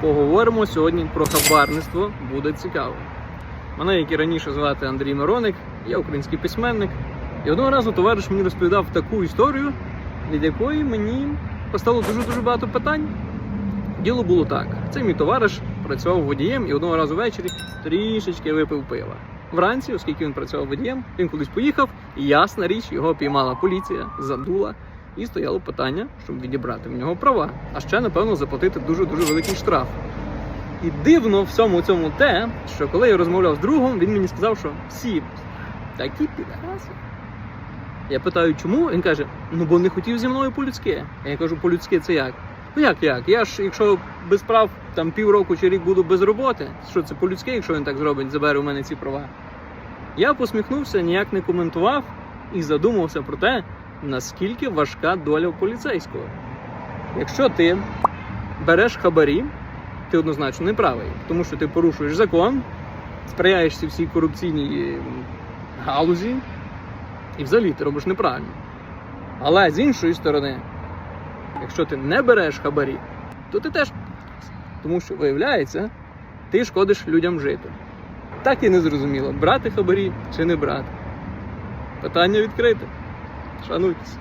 Поговоримо сьогодні про хабарництво, буде цікаво. Мене, як і раніше, звати Андрій Мироник, я український письменник. І одного разу товариш мені розповідав таку історію, від якої мені постало дуже-дуже багато питань. Діло було так: цей мій товариш працював водієм і одного разу ввечері трішечки випив пива. Вранці, оскільки він працював водієм, він кудись поїхав, і ясна річ, його піймала поліція, задула, і стояло питання, щоб відібрати в нього права, а ще, напевно, заплатити дуже-дуже великий штраф. І дивно всьому цьому те, що коли я розмовляв з другом, він мені сказав, що всі такі підараси. Я питаю, чому? Він каже: ну бо не хотів зі мною по-людськи. Я кажу, по-людськи це як? Ну як як? Я ж, якщо без прав там півроку чи рік буду без роботи, що це по-людськи, якщо він так зробить, забере у мене ці права. Я посміхнувся, ніяк не коментував і задумався про те, наскільки важка доля поліцейського. Якщо ти береш хабарі, ти однозначно не правий, тому що ти порушуєш закон, сприяєш цій всій корупційній галузі, і взагалі ти робиш неправильно. Але з іншої сторони, якщо ти не береш хабарі, то ти теж тому що виявляється, ти шкодиш людям жити. Так і не зрозуміло, брати хабарі чи не брати. Питання відкрите. Boa noite.